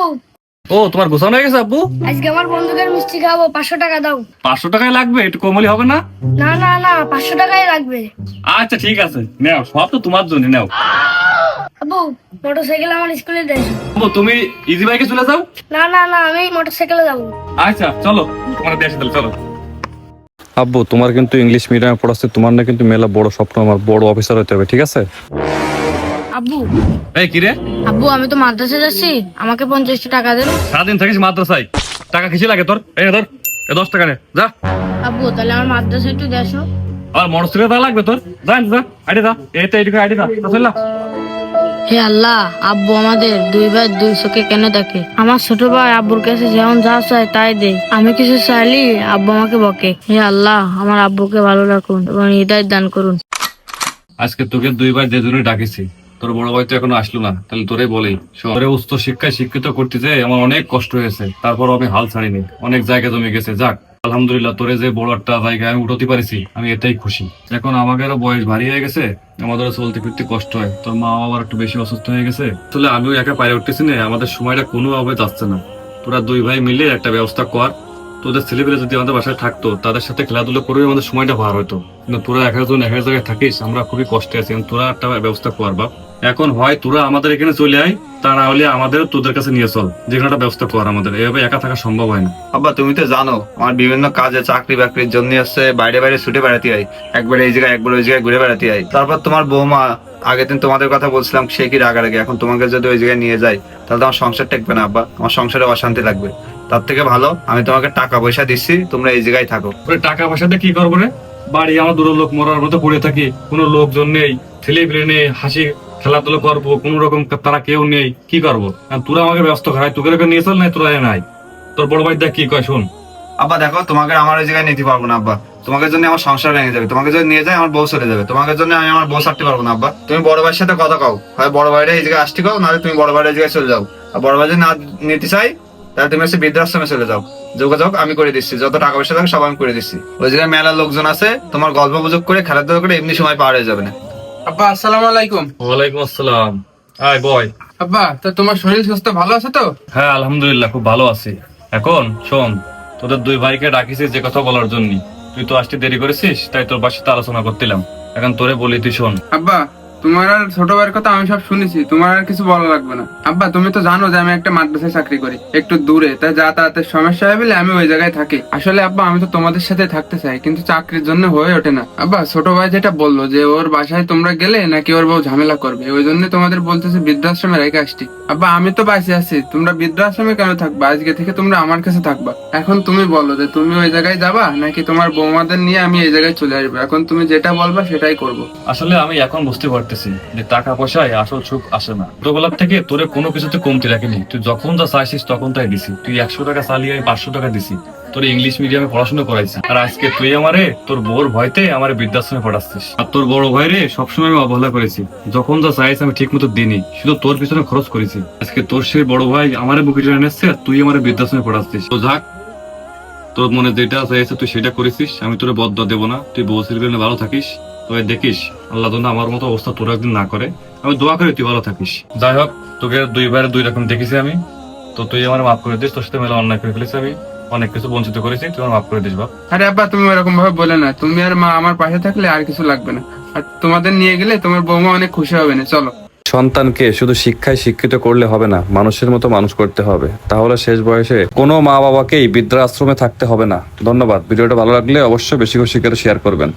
আব্বু ও তোমার গোছানো হয়ে গেছে আব্বু আজকে আমার বন্ধুদের মিষ্টি খাব পাঁচশো টাকা দাও। পাঁচশো টাকায় লাগবে? একটু কমলি হবে না? না না না পাঁচশো টাকাই লাগবে। আচ্ছা ঠিক আছে। নাও সব তো তোমার জন্য নাও। আব্বু মোটর সাইকেল আমার স্কুলে দেয়। আব্বু তুমি ইজি বাইকে চলে যাও? না না না আমি মোটর সাইকেলে যাব। আচ্ছা চলো তোমার দেশে তাহলে চলো। আব্বু তোমার কিন্তু ইংলিশ মিডিয়ামে পড়াচ্ছে তোমার না কিন্তু মেলা বড় স্বপ্ন আমার বড় অফিসার হতে হবে ঠিক আছে? আব্বু। এই কিরে আব্বু আমি তো মাদ্রাসা যাচ্ছি। আমাকে পঞ্চাশটা টাকা দেন। সারাদিন থাকিস মাদ্রাসায়। টাকা কিসে লাগে তোর? এই ধর এ দশ টাকা নে যা। আব্বু তাহলে আমার মাদ্রাসা একটু দেশো আর টাকা লাগবে তোর। যা যা আইডি দা এই এইটুকু আইডি দা হে আল্লাহ আব্বু আমাদের দুই ভাই দুই চোখে কেন দেখে? আমার ছোট ভাই আব্বুর কাছে যেমন যা চায় তাই দে। আমি কিছু চাইলি আব্বু আমাকে বকে। হে আল্লাহ আমার আব্বুকে ভালো রাখুন এবং হৃদয় দান করুন। আজকে তোকে দুইবার যে জন্য ডাকিছি। তোর বড় ভাই তো এখনও আসলো না তাহলে তোরে বলেই শোন, তোরে উচ্চ শিক্ষায় শিক্ষিত করতেছে আমার অনেক কষ্ট হয়েছে তারপর আমি হাল ছাড়িনি অনেক জায়গা জমে গেছে যাক। আলহামদুলিল্লাহ তোরে যে বড় একটা জায়গায় আমি উঠতে পারিছি আমি এটাই খুশি। এখন আমাদেরও বয়স ভারী হয়ে গেছে আমাদেরও চলতে ফিরতে কষ্ট হয় তোর মা বাবার একটু বেশি অসুস্থ হয়ে গেছে। আসলে আমিও একা পারে উঠতেছি না আমাদের সময়টা কোনোভাবে যাচ্ছে না। তোরা দুই ভাই মিলে একটা ব্যবস্থা কর তোদের ছেলেপেলে যদি আমাদের বাসায় থাকতো তাদের সাথে খেলাধুলো করে আমাদের সময়টা ভার হতো। তোরা এক একজন এক এক জায়গায় থাকিস আমরা খুবই কষ্টে আছি। তোরা একটা ব্যবস্থা কর বাপ। এখন হয় তোরা আমাদের এখানে চলে আয় তা না হলে আমাদের তোদের কাছে নিয়ে চল। যেখানে একটা ব্যবস্থা কর আমাদের এভাবে একা থাকা সম্ভব হয় না। আব্বা তুমি তো জানো আমার বিভিন্ন কাজে চাকরি বাকরির জন্য হচ্ছে বাইরে বাইরে ছুটে বেড়াতে হয় একবার এই জায়গায় একবার ওই জায়গায় ঘুরে বেড়াতে হয় তারপর তোমার বৌমা আগের দিন তোমাদের কথা বলছিলাম সে কি রাগারাগি? এখন তোমাকে যদি ওই জায়গায় নিয়ে যাই তাহলে তো আমার সংসার টেকবে না আব্বা। আমার সংসারে অশান্তি লাগবে। তার থেকে ভালো আমি তোমাকে টাকা পয়সা দিচ্ছি তোমরা এই জায়গায় থাকো। টাকা পয়সাতে কি করব রে? বাড়ি আমার দূর লোক মরার মতো পড়ে থাকি, কোনো লোকজন নেই ছেলে পেলে নেই, হাসি খেলাধুলো করব, কোন রকম তারা কেউ নেই, কি করব? তোরা আমাকে ব্যস্ত খাই তোকে রেখে নিয়ে চল, নাই তোরা নাই তোর বড় ভাই দেখ কি কয়, শোন। আব্বা, দেখো, তোমাকে আমার ওই জায়গায় নিতে পারব না, আব্বা। তোমাকে জন্য আমার সংসার ভেঙে যাবে, তোমাকে যদি নিয়ে যায়, আমার বউ চলে যাবে। তোমাকে জন্য আমি আমার বউ ছাড়তে পারব না, আব্বা। তুমি বড় ভাইয়ের সাথে কথা কও, হয় বড় ভাইরা এই জায়গায় আসতে কও, নাহলে তুমি বড় ভাইয়ের জায়গায় চলে যাও। আর বড় ভাই যদি না নিতে চাই তাহলে তুমি হচ্ছে বৃদ্ধাশ্রমে চলে যাও। যোগাযোগ আমি করে দিচ্ছি। যত টাকা পয়সা থাকে সব আমি করে দিচ্ছি। ওই জায়গায় মেলা লোকজন আছে তোমার গল্প গুজব করে খেলাধুলা করে এমনি সময় পার হয়ে যাবে না। আব্বা আসসালামু আলাইকুম। ওয়ালাইকুম আসসালাম। Hi boy. আব্বা তো তোমার শরীর স্বাস্থ্য ভালো আছে তো? হ্যাঁ আলহামদুলিল্লাহ খুব ভালো আছি। এখন শোন তোদের দুই ভাইকে ডাকিছিস যে কথা বলার জন্য। তুই তো আসতে দেরি করেছিস তাই তোর বাসাতে আলোচনা করছিলাম এখন তোরে বলি তুই শোন। আব্বা তোমার আর ছোট ভাইয়ের কথা আমি সব শুনেছি, তোমার আর কিছু বলা লাগবে না। আব্বা, তুমি তো জানো যে আমি একটা মাদ্রাসায় চাকরি করি, একটু দূরে, তাই যাতায়াতের সমস্যা হয় আমি ওই জায়গায় থাকি। আসলে আব্বা, আমি তো তোমাদের সাথে থাকতে চাই, কিন্তু চাকরির জন্য হয়ে ওঠে না। আব্বা, ছোট ভাই যেটা বলল যে ওর বাসায় তোমরা গেলে নাকি ওর বউ ঝামেলা করবে, ওই জন্য তোমাদের বলতেছে বৃদ্ধাশ্রমে রেখে আসছি। আব্বা, আমি তো বাঁচে আছি, তোমরা বৃদ্ধাশ্রমে কেন থাকবা? আজকে থেকে তোমরা আমার কাছে থাকবা। এখন তুমি বলো যে তুমি ওই জায়গায় যাবা, নাকি তোমার বৌমাদের নিয়ে আমি এই জায়গায় চলে আসব? এখন তুমি যেটা বলবা সেটাই করব। আসলে আমি এখন বুঝতে পারতেছি যে টাকা পয়সায় আসল সুখ আসে না। ছোটবেলার থেকে তোরে কোনো কিছুতে কমতি রাখিনি। তুই যখন যা চাইছিস তখন তাই দিছি। তুই একশো টাকা চালিয়ে আমি পাঁচশো টাকা দিছি। তোর ইংলিশ মিডিয়ামে পড়াশোনা করাইছি। আর আজকে তুই আমারে তোর বোর ভয়তে আমার বৃদ্ধাশ্রমে পড়াচ্ছিস আর তোর বড় ভাই রে সবসময় আমি অবহেলা করেছি। যখন যা চাইছি আমি ঠিক মতো দিনি শুধু তোর পিছনে খরচ করেছি। আজকে তোর সেই বড় ভাই আমারে বুকে টেনে এনেছে আর তুই আমার বৃদ্ধাশ্রমে পড়াচ্ছিস তো যাক, তোর মনে যেটা চাইছে তুই সেটা করেছিস। আমি তোর বদ্ধ দেবো না। তুই বউ ভালো থাকিস। তবে দেখিস আল্লাহ যেন আমার মতো অবস্থা তোর একদিন না করে। আমি দোয়া করি তুই ভালো থাকিস। যাই হোক তোকে দুইবার দুই রকম দেখেছি আমি। তো তুই আমার মাফ করে দিস তোর সাথে মেলা অন্যায় করে ফেলেছি আমি। অনেক কিছু বঞ্চিত করেছি তুই আমার মাফ করে দিস বাপ। আরে আব্বা তুমি ওরকম ভাবে বলে না। তুমি আর মা আমার পাশে থাকলে আর কিছু লাগবে না। আর তোমাদের নিয়ে গেলে তোমার বৌমা অনেক খুশি হবে না চলো। সন্তানকে শুধু শিক্ষায় শিক্ষিত করলে হবে না মানুষের মতো মানুষ করতে হবে। তাহলে শেষ বয়সে কোনো মা বাবাকেই বৃদ্ধাশ্রমে থাকতে হবে না। ধন্যবাদ। ভিডিওটা ভালো লাগলে অবশ্যই বেশি বেশি করে শেয়ার করবেন।